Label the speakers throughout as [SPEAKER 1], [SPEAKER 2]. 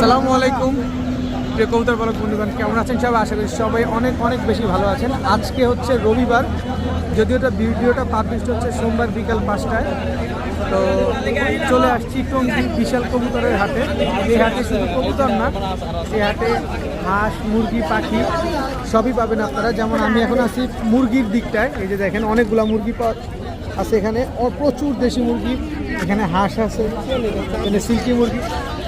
[SPEAKER 1] আসসালামু আলাইকুম। প্রিয় কবুতর পালক বন্ধুগণ, কেমন আছেন সবাই? আশা করি সবাই অনেক অনেক বেশি ভালো আছেন। আজকে হচ্ছে রবিবার, যদিও এটা ভিডিওটা পাবলিশ হচ্ছে সোমবার বিকাল পাঁচটায়। তো চলে আসছি টঙ্গি বিশাল কবুতরের হাটে। এই হাটে শুধু কবুতর না, এই হাটে হাঁস, মুরগি, পাখি সবই পাবেন আপনারা। যেমন আমি এখন আছি মুরগির দিকটায়। এই যে দেখেন, অনেকগুলা মুরগি পাওয়া আছে এখানে। প্রচুর দেশি মুরগি, এখানে হাঁস আছে, এখানে সিল্কি মুরগি।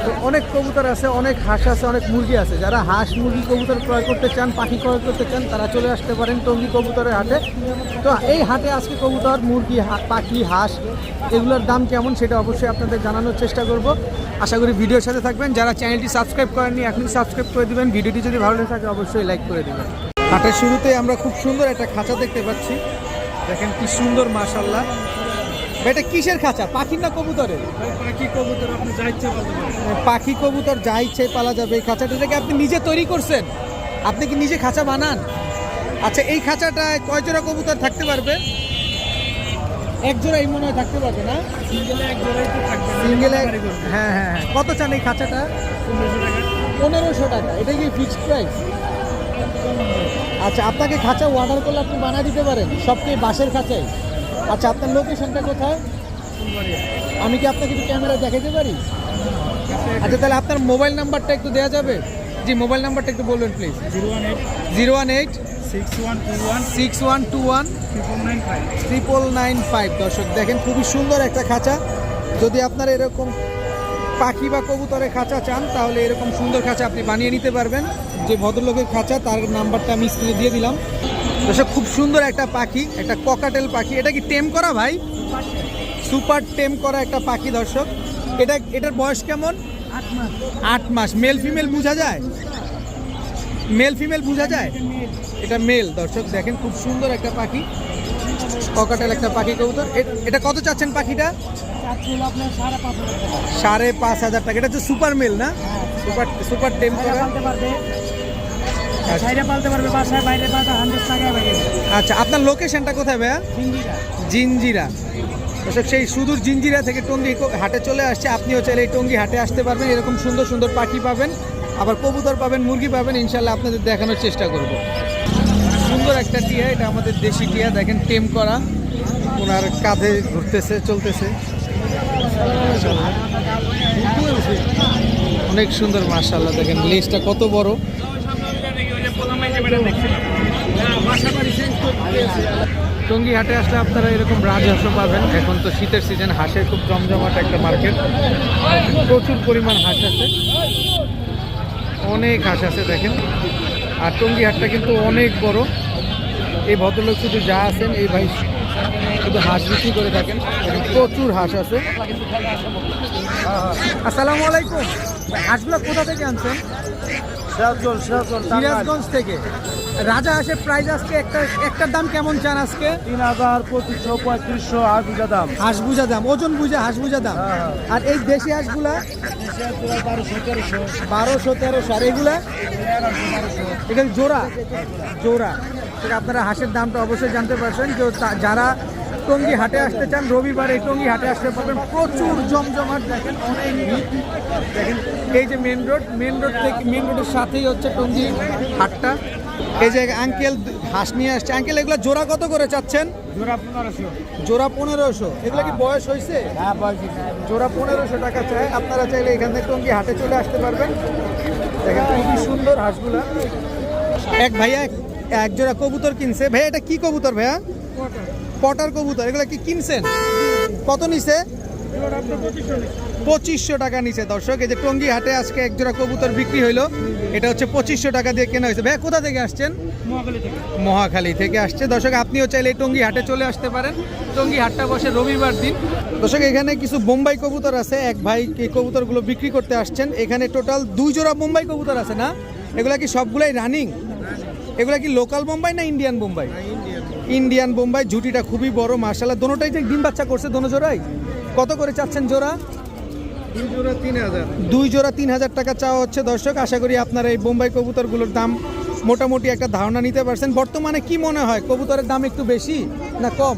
[SPEAKER 1] তো অনেক কবুতর আছে, অনেক হাঁস আছে, অনেক মুরগি আছে। যারা হাঁস মুরগি কবুতর ক্রয় করতে চান, পাখি ক্রয় করতে চান, তারা চলে আসতে পারেন টঙ্গি কবুতরের হাটে। তো এই হাটে আজকে কবুতর, মুরগি পাখি, হাঁস, এগুলোর দাম কেমন সেটা অবশ্যই আপনাদের জানানোর চেষ্টা করব। আশা করি ভিডিওর সাথে থাকবেন। যারা চ্যানেলটি সাবস্ক্রাইব করেননি, এখনই সাবস্ক্রাইব করে দেবেন। ভিডিওটি যদি ভালো লেগে থাকে, অবশ্যই লাইক করে দেবেন। হাটের শুরুতে আমরা খুব সুন্দর একটা খাঁচা দেখতে পাচ্ছি। দেখেন কি সুন্দর মাশাল্লাহ এটা কিসের খাঁচা? পাখির না কবুতরের?
[SPEAKER 2] পাখি কবুতর আপনি যা ইচ্ছা
[SPEAKER 1] পাখি কবুতর যা ইচ্ছে পালা যাবে এই খাঁচাটাকে আপনি নিজে তৈরি করছেন? আপনি কি নিজে খাঁচা বানান? আচ্ছা এই খাঁচাটায় কয় জোড়া কবুতর থাকতে পারবে? এক জোড়া এই মনে হয় থাকতে পারবে না?
[SPEAKER 2] সিঙ্গেলে এক জোড়াই তো থাকবে
[SPEAKER 1] সিঙ্গেলে হ্যাঁ হ্যাঁ হ্যাঁ। কত চান এই খাঁচাটা?
[SPEAKER 2] পনেরোশো টাকা।
[SPEAKER 1] পনেরোশো টাকা। এটা কি ফিক্সড প্রাইস আচ্ছা আপনাকে খাঁচা অর্ডার করলে আপনি বানিয়ে দিতে পারেন সবকে বাসের খাঁচাই আচ্ছা আপনার লোকেশনটা কোথায়? আমি কি আপনাকে একটু ক্যামেরা দেখাতে পারি? আচ্ছা তাহলে আপনার মোবাইল নাম্বারটা একটু দেওয়া যাবে? জি মোবাইল নাম্বারটা একটু বলবেন please
[SPEAKER 2] zero one eight
[SPEAKER 1] zero one eight
[SPEAKER 2] six one two one triple nine five
[SPEAKER 1] দর্শক দেখেন খুবই সুন্দর একটা খাঁচা। যদি আপনার এরকম পাখি বা কবুতরের খাঁচা চান তাহলে এরকম সুন্দর খাঁচা আপনি বানিয়ে নিতে পারবেন। যে ভদ্রলোকের খাঁচা তার নাম্বারটা আমি স্ক্রিনে দিয়ে দিলাম। দর্শক খুব সুন্দর একটা পাখি একটা ককাটেল পাখি। এটা কি টেম করা ভাই? সুপার টেম করা একটা পাখি দর্শক। এটা এটার বয়স কেমন?
[SPEAKER 2] আট মাস।
[SPEAKER 1] মেল ফিমেল বোঝা যায়? মেল ফিমেল বোঝা যায়? এটা মেল দর্শক দেখেন খুব সুন্দর একটা পাখি। ককাটেল একটা পাখি কবুতর। এটা কত চাচ্ছেন পাখিটা?
[SPEAKER 2] সাড়ে পাঁচ হাজার টাকা।
[SPEAKER 1] এটা হচ্ছে সুপার মেল না? সুপার সুপার টেম আচ্ছা। আপনার লোকেশনটা কোথায় ভাইয়া? জিঞ্জিরা। সেই সুদূর জিঞ্জিরা থেকে টঙ্গি হাটে চলে আসছে। আপনিও চাইলে এই টঙ্গি হাটে আসতে পারবেন। এরকম সুন্দর সুন্দর পাখি পাবেন। আবার কবুতর পাবেন মুরগি পাবেন। ইনশাল্লাহ আপনাদের দেখানোর চেষ্টা করব। সুন্দর একটা টিয়া এটা আমাদের দেশি টিয়া। দেখেন টেম করা। ওনার কাঁধে ঘুরতেছে চলতেছে। অনেক সুন্দর মার্শাল্লাহ দেখেন লেজটা কত বড়। টঙ্গি হাটে আসলে আপনারা এরকম রাজহাঁসও পাবেন। এখন তো শীতের সিজন হাঁসের খুব জমজমাট একটা মার্কেট প্রচুর পরিমাণ হাঁস আছে। অনেক হাঁস আছে, দেখেন। আর টঙ্গি হাটটা কিন্তু অনেক বড়। এই ভদ্রলোক শুধু যা আছেন, এই ভাই শুধু হাঁস বিক্রি করে থাকেন। প্রচুর হাঁস আছে। আসসালামু আলাইকুম। হাঁসগুলো কোথা থেকে আনছেন?
[SPEAKER 2] সিরাজগঞ্জ
[SPEAKER 1] থেকে। রাজা হাঁসের প্রাইস আজকে একটা একটার দাম কেমন চান আজকে?
[SPEAKER 2] তিন হাজার পঁচিশশো পঁয়ত্রিশশো আট বিঘা দাম।
[SPEAKER 1] হাঁস বুঝা দাম ওজন বুঝে হাঁস বুঝা দাম।
[SPEAKER 2] হ্যাঁ,
[SPEAKER 1] আর এই দেশি হাঁসগুলা?
[SPEAKER 2] বারোশো তেরোশো।
[SPEAKER 1] বারোশো তেরোশো। আর এগুলা? এটা জোড়া? জোড়া। ঠিক আপনারা হাঁসের দামটা অবশ্যই জানতে পারছেন যে যারা টঙ্গি হাটে আসতে চান রবিবার এই টঙ্গি হাটে আসতে পারবেন প্রচুর জমজমাট। দেখেন অনেক দেখেন এই যে মেন রোড মেন রোড থেকে মেন রোডের সাথেই হচ্ছে টঙ্গি হাটটা। এই যে আঙ্কেল হাঁস নিয়ে আসছে। আঙ্কেল এগুলো জোড়া কত করে চাচ্ছেন?
[SPEAKER 2] জোড়া পনেরোশো।
[SPEAKER 1] জোড়া পনেরোশো। এগুলো কি বয়স হয়েছে?
[SPEAKER 2] হ্যাঁ বয়স
[SPEAKER 1] জোড়া পনেরোশো টাকা চাই। আপনারা চাইলে এখান থেকে টঙ্গি হাটে চলে আসতে পারবেন। দেখেন খুবই সুন্দর হাঁসগুলা। এক ভাইয়া এক- জোড়া কবুতর কিনছে। ভাইয়া এটা কি কবুতর ভাইয়া? পটার। কবুতর এগুলো কি কিনছেন? কত নিছে? পঁচিশশো টাকা নিচে দর্শক এই যে টঙ্গি হাটে আজকে এক জোড়া কবুতর বিক্রি হইল। এটা হচ্ছে পঁচিশশো টাকা দিয়ে কেনা হয়েছে। ভাইয়া কোথা থেকে আসছেন? মহাখালী থেকে আসছে। দর্শক আপনিও চাইলে এই টঙ্গি হাটে চলে আসতে পারেন। টঙ্গি হাটটা বসে রবিবার দিন। দর্শক এখানে কিছু বোম্বাই কবুতর আছে। এক ভাই এই কবুতরগুলো বিক্রি করতে আসছেন। এখানে টোটাল দুই জোড়া বোম্বাই কবুতর আছে না? এগুলা কি সবগুলাই রানিং? এগুলা কি লোকাল বোম্বাই না ইন্ডিয়ান বোম্বাই ইন্ডিয়ান বোম্বাই ঝুটিটা খুবই বড় মার্শাল্লাহ দোনোটাই যে ডিম বাচ্চা করছে দোনো জোড়াই? কত করে চাচ্ছেন জোড়া?
[SPEAKER 2] দুই জোড়া তিন হাজার
[SPEAKER 1] টাকা চাওয়া হচ্ছে দর্শক। আশা করি আপনারা এই বোম্বাই কবুতরগুলোর দাম মোটামুটি একটা ধারণা নিতে পারছেন। বর্তমানে কি মনে হয় কবুতরের দাম একটু বেশি না কম?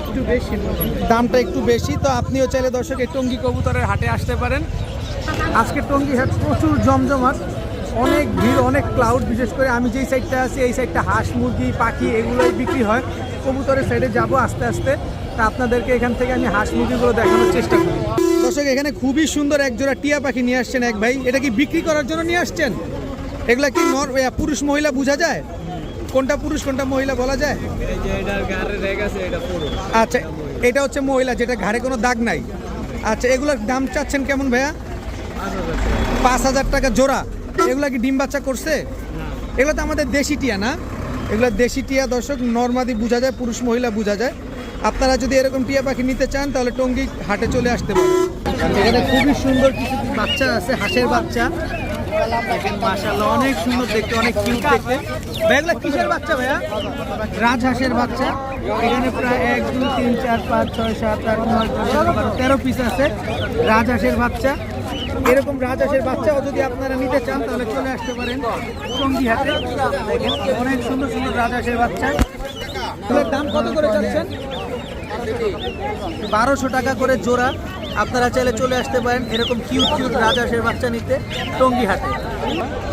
[SPEAKER 2] একটু বেশি
[SPEAKER 1] দামটা একটু বেশি তো আপনিও চাইলে দর্শক এই টঙ্গি কবুতরের হাটে আসতে পারেন। আজকে টঙ্গি হাট প্রচুর জমজমাট। অনেক ভিড় অনেক ক্লাউড বিশেষ করে আমি যেই সাইডটা আছি এই সাইডটা হাঁস মুরগি পাখি এগুলোই বিক্রি হয়। কবুতরের সাইডে যাব আস্তে আস্তে। তা আপনাদেরকে এখান থেকে আমি হাঁস মুরগিগুলো দেখানোর চেষ্টা করি। দর্শক এখানে খুবই সুন্দর এক জোড়া টিয়া পাখি নিয়ে আসছেন এক ভাই। এটা কি বিক্রি করার জন্য নিয়ে আসছেন? এগুলা কি পুরুষ মহিলা বোঝা যায়? কোনটা পুরুষ কোনটা মহিলা বলা যায়? আচ্ছা এটা হচ্ছে মহিলা যেটা ঘাড়ে কোনো দাগ নাই। আচ্ছা এগুলোর দাম চাচ্ছেন কেমন ভাইয়া? পাঁচ হাজার টাকা জোড়া। এগুলা কি ডিম বাচ্চা করছে? এগুলো তো আমাদের দেশি টিয়া না? এগুলো দেশি টিয়া দর্শক, নর্মাদি বোঝা যায়, পুরুষ মহিলা বোঝা যায়। আপনারা যদি এরকম টিয়া পাখি নিতে চান, তাহলে টঙ্গি হাটে চলে আসতে পারেন। এখানে খুবই সুন্দর কিছু বাচ্চা আছে, হাঁসের বাচ্চা। মাশাআল্লাহ, অনেক সুন্দর দেখতে, অনেক কিসের বাচ্চা ভাইয়া? রাজহাঁসের বাচ্চা। এখানে প্রায় এক, দুই, তিন, চার, পাঁচ, ছয়, সাত, আট তেরো পিস আছে। রাজহাঁসের বাচ্চা। এরকম রাজহাঁসের বাচ্চাও যদি আপনারা নিতে চান, তাহলে চলে আসতে পারেন টঙ্গি হাটে। দেখেন অনেক সুন্দর সুন্দর রাজহাঁসের বাচ্চা। দাম কত করে চাচ্ছেন? বারোশো টাকা করে জোড়া। আপনারা চাইলে চলে আসতে পারেন এরকম কিউট কিউট রাজহাঁসের বাচ্চা নিতে টঙ্গি হাতে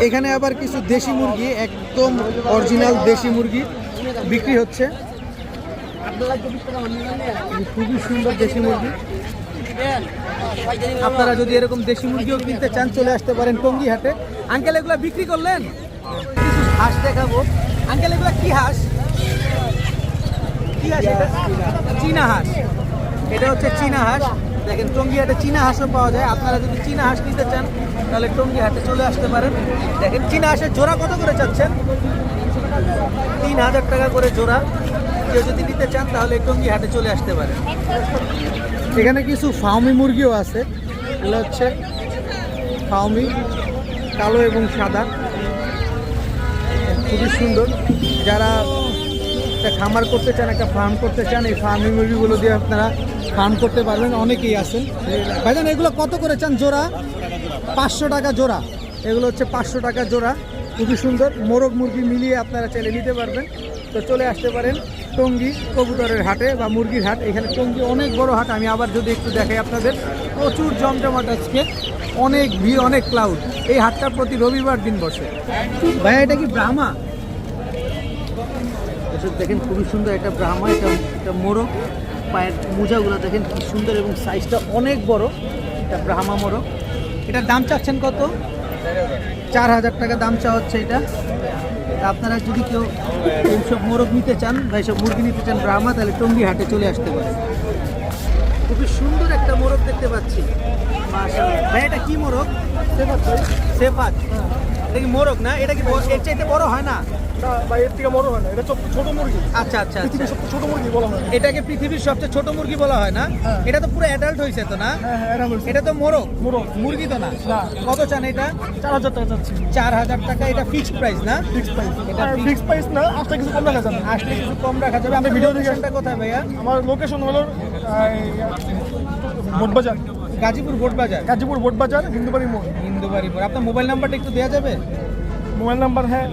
[SPEAKER 1] এখানে আবার কিছু দেশি মুরগি, একদম অরিজিনাল দেশি মুরগি বিক্রি হচ্ছে। খুবই সুন্দর দেশি মুরগি। আপনারা যদি এরকম দেশি মুরগিও কিনতে চান, চলে আসতে পারেন টঙ্গি হাটে। আঙ্কেল, এগুলো বিক্রি করলেন? হাঁস দেখাবো। আঙ্কেল, এগুলো কি হাঁস? কি হাঁস এটা? চীনা হাঁস। এটা হচ্ছে চীনা হাঁস। দেখেন, টঙ্গি হাটে চীনা হাঁসও পাওয়া যায়। আপনারা যদি চীনা হাঁস নিতে চান, তাহলে টঙ্গি হাটে চলে আসতে পারেন। দেখেন, চীনা হাঁসের জোড়া কত করে চাচ্ছেন? তিন হাজার টাকা করে জোড়া। কেউ যদি নিতে চান, তাহলে টঙ্গি হাটে চলে আসতে পারেন। এখানে কিছু ফাউমি মুরগিও আছে। এগুলো হচ্ছে ফাউমি কালো এবং সাদা। খুবই সুন্দর। যারা একটা খামার করতে চান, একটা ফার্ম করতে চান, এই ফার্মি মুরগিগুলো দিয়ে আপনারা ফার্ম করতে পারবেন। অনেকেই আছেন। ভাইজান, এগুলো কত করে চান জোড়া? পাঁচশো টাকা জোড়া। এগুলো হচ্ছে পাঁচশো টাকা জোড়া। খুবই সুন্দর। মোরগ মুরগি মিলিয়ে আপনারা চাইলে নিতে পারবেন। তো চলে আসতে পারেন। টঙ্গি কবুতরের হাটে বা মুরগির হাট এখানে টঙ্গি অনেক বড় হাট আমি আবার যদি একটু দেখাই আপনাদের প্রচুর জমজমাট আজকে অনেক ভিড় অনেক ক্লাউড এই হাটটা প্রতি রবিবার দিন বসে। ভাইয়া এটা কি ব্রাহ্মা? দেখেন খুবই সুন্দর একটা ব্রাহ্মা এটা একটা মোরগ। পায়ের মোজাগুলো দেখেন কি সুন্দর এবং সাইজটা অনেক বড়। এটা ব্রাহ্মা মোরগ। এটার দাম চাচ্ছেন কত? চার হাজার টাকা দাম চা হচ্ছে এটা। আপনারা যদি কেউ এইসব মোরগ নিতে চান বা এইসব মুরগি নিতে চান ব্রাহ্মা তাহলে টঙ্গি হাটে চলে আসতে পারে খুবই সুন্দর একটা মোরগ দেখতে পাচ্ছি। ভাই এটা কি মোরগ? সেফাত। এটা কি মোরগ না? এটা কি এর চাইতে বড় হয় না?
[SPEAKER 2] না ভাই এর থেকে বড় হয় না এটা ছোট মুরগি।
[SPEAKER 1] আচ্ছা আচ্ছা আচ্ছা।
[SPEAKER 2] পৃথিবীর সবচেয়ে ছোট মুরগি বলা হয়।
[SPEAKER 1] এটাকে পৃথিবীর সবচেয়ে ছোট মুরগি বলা হয় না?
[SPEAKER 2] হ্যাঁ।
[SPEAKER 1] এটা তো পুরো অ্যাডাল্ট হয়েছে তো না?
[SPEAKER 2] হ্যাঁ হ্যাঁ এটা
[SPEAKER 1] তো মোরগ।
[SPEAKER 2] মোরগ।
[SPEAKER 1] মুরগি তো না। কত চান এটা?
[SPEAKER 2] চার হাজার টাকা
[SPEAKER 1] চার হাজার টাকা এটা ফিক্সড প্রাইস না?
[SPEAKER 2] ফিক্স প্রাইস
[SPEAKER 1] এটা fixed।
[SPEAKER 2] ফিক্স প্রাইস না কিছু কম রাখা যাবে।
[SPEAKER 1] আসলে কিছু কম রাখা যাবে।
[SPEAKER 2] ভিডিও
[SPEAKER 1] লোকেশনটা কোথায় ভাইয়া?
[SPEAKER 2] আমার লোকেশন হলো
[SPEAKER 1] গাজীপুর বোট বাজার?
[SPEAKER 2] গাজীপুর বোটবাজার হিন্দুবাড়ি মোড়।
[SPEAKER 1] হিন্দুবাড়ি মোড়। আপনার মোবাইল নাম্বারটা একটু দেওয়া যাবে?
[SPEAKER 2] মোবাইল নাম্বার হ্যাঁ।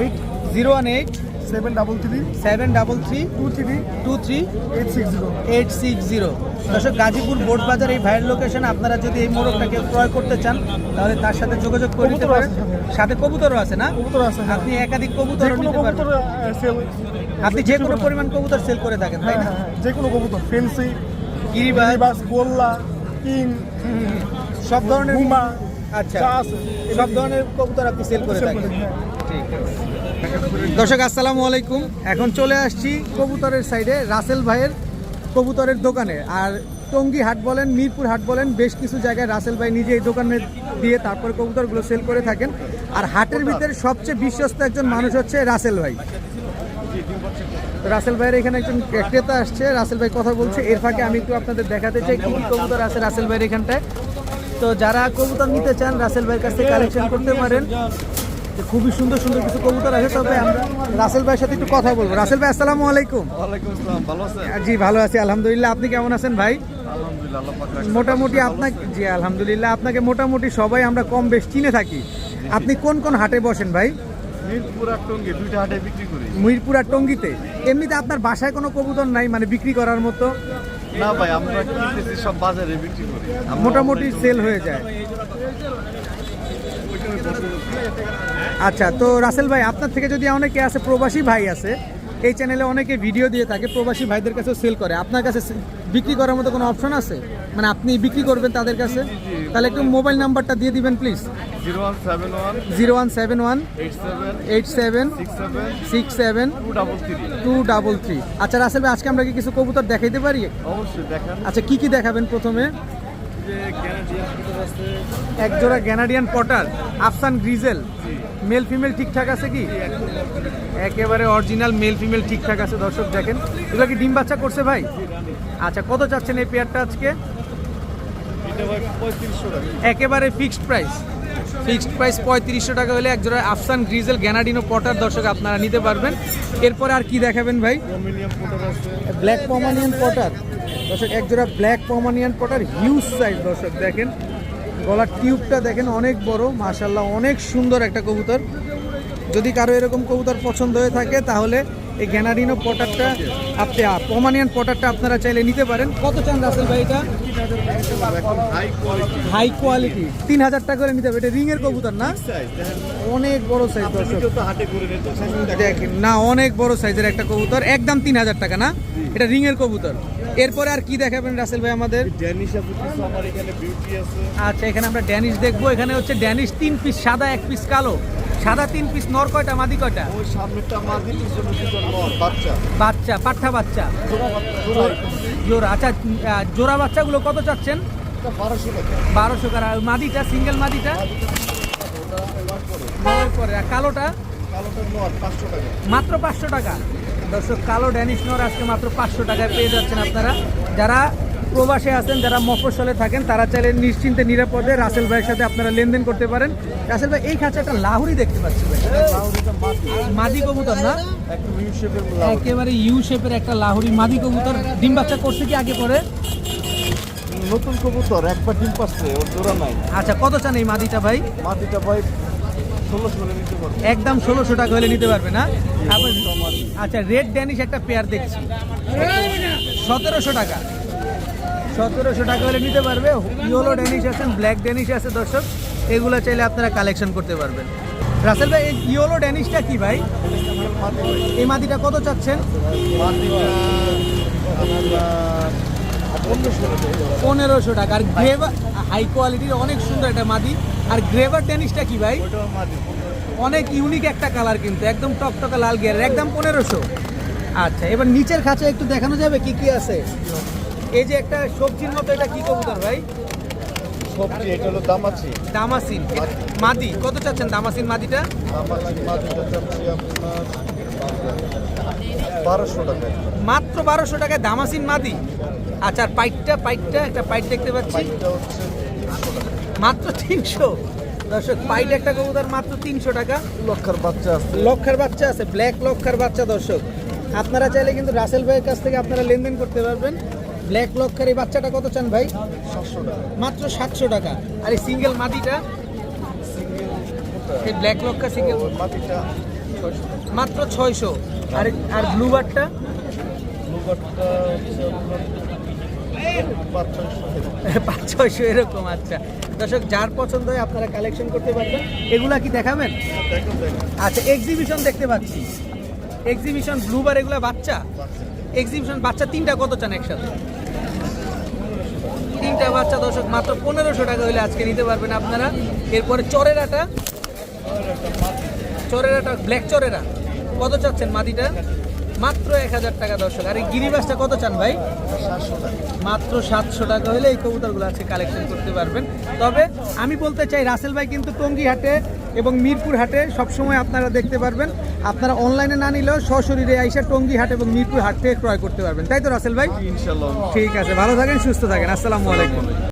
[SPEAKER 2] Eight
[SPEAKER 1] zero one eight
[SPEAKER 2] seven double three
[SPEAKER 1] seven double three
[SPEAKER 2] two three
[SPEAKER 1] two three
[SPEAKER 2] eight six zero
[SPEAKER 1] eight six zero দর্শক গাজীপুর বোট বাজার এই ভাইয়ের লোকেশন আপনারা যদি এই মোড়কটাকে ক্রয় করতে চান তাহলে তার সাথে যোগাযোগ করে নিতে পারেন। সাথে কবুতরও আছে না?
[SPEAKER 2] কবুতর আছে হ্যাঁ।
[SPEAKER 1] আপনি একাধিক কবুতর নিতে পারবেন। আপনি যে কোনো পরিমাণ কবুতর সেল করে থাকেন তাই
[SPEAKER 2] হ্যাঁ
[SPEAKER 1] না
[SPEAKER 2] হ্যাঁ। যে কোনো কবুতর ফেন্সি
[SPEAKER 1] গিরিবাজ।
[SPEAKER 2] বাস গোল্লা কিং
[SPEAKER 1] সব ধরনের আচ্ছা। সব ধরনের কবুতর আপনি সেল করে থাকেন। ঠিক দর্শক আসসালামু আলাইকুম। এখন চলে আসছি কবুতরের সাইডে রাসেল ভাইয়ের কবুতরের দোকানে। আর টঙ্গী হাট বলেন মিরপুর হাট বলেন বেশ কিছু জায়গায় রাসেল ভাই নিজে এই দোকানে দিয়ে তারপরে কবুতরগুলো সেল করে থাকেন। আর হাটের ভিতরে সবচেয়ে বিশ্বস্ত একজন মানুষ হচ্ছে রাসেল ভাই। রাসেল ভাইয়ের এখানে একজন ক্রেতা আসছে। রাসেল ভাই কথা বলছে। এর ফাঁকে আমি একটু আপনাদের দেখাতে চাই কি কি কবুতর আছে রাসেল ভাইয়ের এখানটায়। তো যারা কবুতর নিতে চান রাসেল ভাইয়ের কাছ থেকে কালেকশন করতে পারেন। খুবই সুন্দর সুন্দর কিছু কবুতর আছে তবে আমরা রাসেল ভাইয়ের সাথে একটু কথা বলব। রাসেল ভাই আসসালামু আলাইকুম।
[SPEAKER 3] ওয়ালাইকুম আসসালাম ভালো আছেন?
[SPEAKER 1] জি ভালো আছি আলহামদুলিল্লাহ। আপনি কেমন আছেন ভাই। মোটামুটি আপনাকে জি আলহামদুলিল্লাহ আপনাকে মোটামুটি সবাই আমরা কম বেশ চিনে থাকি। আপনি কোন কোন হাটে বসেন ভাই?
[SPEAKER 3] মিরপুর
[SPEAKER 1] টঙ্গিতে। এমনিতে আপনার বাসায় কোনো কবুতর নাই মানে বিক্রি করার মতো?
[SPEAKER 3] না ভাই আমরা কিনতেছি সব বাজারে বিক্রি করি।
[SPEAKER 1] মোটামুটি সেল হয়ে যায়। আচ্ছা তো রাসেল ভাই আপনার থেকে যদি অনেকে আছে প্রবাসী ভাই আছে এই চ্যানেলে অনেকে ভিডিও দিয়ে থাকে প্রবাসী ভাইদের কাছে সেল করে। আপনার কাছে বিক্রি করার মতো কোনো অপশন আছে? মানে আপনি বিক্রি করবেন তাদের কাছে? তাহলে একটু মোবাইল নাম্বারটা দিয়ে দিবেন please
[SPEAKER 3] zero one seven one eight seven six seven two double three.
[SPEAKER 1] আচ্ছা রাসেল ভাই আজকে আমরা কি কিছু কবুতর দেখাইতে পারি? আচ্ছা কি কি দেখাবেন প্রথমে? একজোড়া গ্যানাডিয়ান পটার আফসান গ্রিজেল মেল ফিমেল ঠিকঠাক আছে কি? একেবারে অরিজিনাল মেল ফিমেল ঠিকঠাক আছে দর্শক দেখেন। এগুলো কি ডিম বাচ্চা করছে ভাই? আচ্ছা কত চাচ্ছেন এই পেয়ারটা আজকে? একেবারে ফিক্সড প্রাইস ফিক্সড প্রাইস পঁয়ত্রিশশো টাকা হলে এক জোড়া আফসান গ্রিজেল গ্যানাডিনো পটার দর্শক আপনারা নিতে পারবেন। এরপরে আর কি দেখাবেন ভাই?
[SPEAKER 3] রোমিনিয়াম পোটার আছে।
[SPEAKER 1] ব্ল্যাক পমানিয়ান পটার দর্শক এক জোড়া black Pomeranian pouter huge size দর্শক দেখেন। গলার টিউবটা দেখেন অনেক বড় মাশাল্লাহ অনেক সুন্দর একটা কবুতর। যদি কারও এরকম কবুতর পছন্দ হয়ে থাকে তাহলে এই গ্যানাডিনো পটারটা আপনি পমানিয়ান পটারটা আপনারা চাইলে নিতে পারেন। কত চান রাসেল ভাই এটা?
[SPEAKER 3] হাই কোয়ালিটি
[SPEAKER 1] তিন হাজার টাকা করে নিতে হবে। এটা রিংয়ের কবুতর না? অনেক বড় সাইজ
[SPEAKER 3] দেখেন
[SPEAKER 1] না অনেক বড় সাইজের একটা কবুতর। একদম তিন হাজার টাকা না? এটা রিংয়ের কবুতর। এরপরে আর কি দেখাবেন রাসেল ভাই আমাদের? আচ্ছা এখানে আমরা ড্যানিশ দেখব। এখানে হচ্ছে ড্যানিশ তিন পিস সাদা এক পিস কালো। সাদা তিন পিস নর কয়টা মাদি কয়টা?
[SPEAKER 3] ওই সামনেরটা মাদি পিছনে পিছন নর বাচ্চা।
[SPEAKER 1] বাচ্চা পাঠা বাচ্চা?
[SPEAKER 3] জোড়া
[SPEAKER 1] আচ্ছা জোড়া বাচ্চাগুলো কত চাচ্ছেন?
[SPEAKER 3] বারোশো টাকা।
[SPEAKER 1] মাদিটা সিঙ্গেল মাদিটা? পরে। আর কালোটা? মাত্র পাঁচশো টাকা। দর্শক কালো ড্যানিশ নর আজকে মাত্র পাঁচশো টাকায় পেয়ে যাচ্ছেন আপনারা। যারা প্রবাসে আছেন যারা মফস্বলে থাকেন তারা চাইলে নিশ্চিন্তে নিরাপদে রাসেল ভাইয়ের সাথে আপনারা লেনদেন করতে পারেন। রাসেল ভাই এই খাঁচা একটা লাহুরি দেখতে পাচ্ছি ভাই।
[SPEAKER 3] মাদি
[SPEAKER 1] কবুতর না? একেবারে ইউ শেপের একটা লাহুরি মাদি কবুতর। ডিম বাচ্চা করছে কি আগে পরে?
[SPEAKER 3] নতুন কবুতর একবার ডিম পাচ্ছে ওর জোড়া নাই।
[SPEAKER 1] আচ্ছা কত চান এই মাদিটা ভাই?
[SPEAKER 3] মাদিটা ভাই
[SPEAKER 1] একদম ষোলোশো টাকা হলে নিতে পারবে না? আচ্ছা রেড ড্যানিশ একটা পেয়ার দেখছি। সতেরোশো টাকা। সতেরোশো টাকা হলে নিতে পারবে। ইয়েলো ড্যানিশ আছে ব্ল্যাক ড্যানিশ আছে দর্শক। এগুলো চাইলে আপনারা কালেকশন করতে পারবেন। রাসেল ভাই এই ইয়েলো ড্যানিশটা কি ভাই? এই মাদিটা কত চাচ্ছেন?
[SPEAKER 3] পনেরোশো টাকা।
[SPEAKER 1] আর গ্রেভার হাই কোয়ালিটির অনেক সুন্দর একটা মাদি আর গ্রেভার ড্যানিশটা কি ভাই? অনেক ইউনিক একটা কালার কিন্তু একদম টকটকা লাল গিয়ারের একদম পনেরোশো। আচ্ছা এবার নিচের খাঁচা একটু দেখানো যাবে কি কি আছে? এই যে একটা সবজির মতো এটা কি কবুতর ভাই?
[SPEAKER 3] সবজি এটা হলো দামাচি
[SPEAKER 1] দামাসিন। মাদি। কত চাচ্ছেন দামাসিন মাদিটা?
[SPEAKER 3] দামাচি মাদিটা চাচ্ছি আপনার বারোশো টাকায়।
[SPEAKER 1] মাত্র বারোশো টাকায় দামাসিন মাদি? আচ্ছা আর পাইটটা পাইটটা একটা পাইট দেখতে পাচ্ছি।
[SPEAKER 3] টাকা
[SPEAKER 1] মাত্র তিনশো? দর্শক পাইট একটা কবুতর মাত্র তিনশো টাকা।
[SPEAKER 3] লক্ষার বাচ্চা আছে।
[SPEAKER 1] লক্ষার বাচ্চা আছে ব্ল্যাক লক্ষার বাচ্চা দর্শক। আপনারা চাইলে কিন্তু রাসেল ভাইয়ের কাছ থেকে আপনারা লেনদেন করতে পারবেন। ব্ল্যাক লক্ষার এই বাচ্চাটা কত চান ভাই?
[SPEAKER 3] সাতশো টাকা।
[SPEAKER 1] মাত্র সাতশো টাকা। আর এই সিঙ্গেল
[SPEAKER 3] সিঙ্গেল
[SPEAKER 1] এই ব্ল্যাক লক্ষা সিঙ্গেল
[SPEAKER 3] মাটিটা
[SPEAKER 1] মাত্র ছয়শো। আর আর ব্লু বারটা
[SPEAKER 3] পাঁচ ছয়শো
[SPEAKER 1] এরকম। আচ্ছা। দর্শক যার পছন্দ হয় আপনারা কালেকশন করতে পারবেন। এগুলা কি দেখাবেন?
[SPEAKER 3] দেখো দেখো
[SPEAKER 1] আচ্ছা এক্সিবিশন দেখতে পাচ্ছি। এক্সিবিশন ব্লু বার এগুলা বাচ্চা? এক্সিবিশন বাচ্চা তিনটা কত চান একসাথে? তিনটা বাচ্চা দর্শক, মাত্র পনেরোশো টাকা হলে আজকে নিতে পারবেন আপনারা। এরপরে চরেরাটা চরেরাটা ব্ল্যাক চরেরা কত চাচ্ছেন মাদিটা? মাত্র এক হাজার টাকা দর্শক। আর এই গিরিবাসটা কত চান ভাই? মাত্র সাতশো টাকা হলে এই কবুতরগুলো আজকে কালেকশন করতে পারবেন। তবে আমি বলতে চাই, রাসেল ভাই কিন্তু টঙ্গী হাটে এবং মিরপুর হাটে সবসময় আপনারা দেখতে পারবেন। আপনারা অনলাইনে না নিলেও সশরীরে আইসা টঙ্গি হাট এবং মিরপুর হাট থেকে ক্রয় করতে পারবেন। তাই তো রাসেল ভাই?
[SPEAKER 3] ইনশাল্লাহ
[SPEAKER 1] ঠিক আছে ভালো থাকেন সুস্থ থাকেন। আসসালামু আলাইকুম।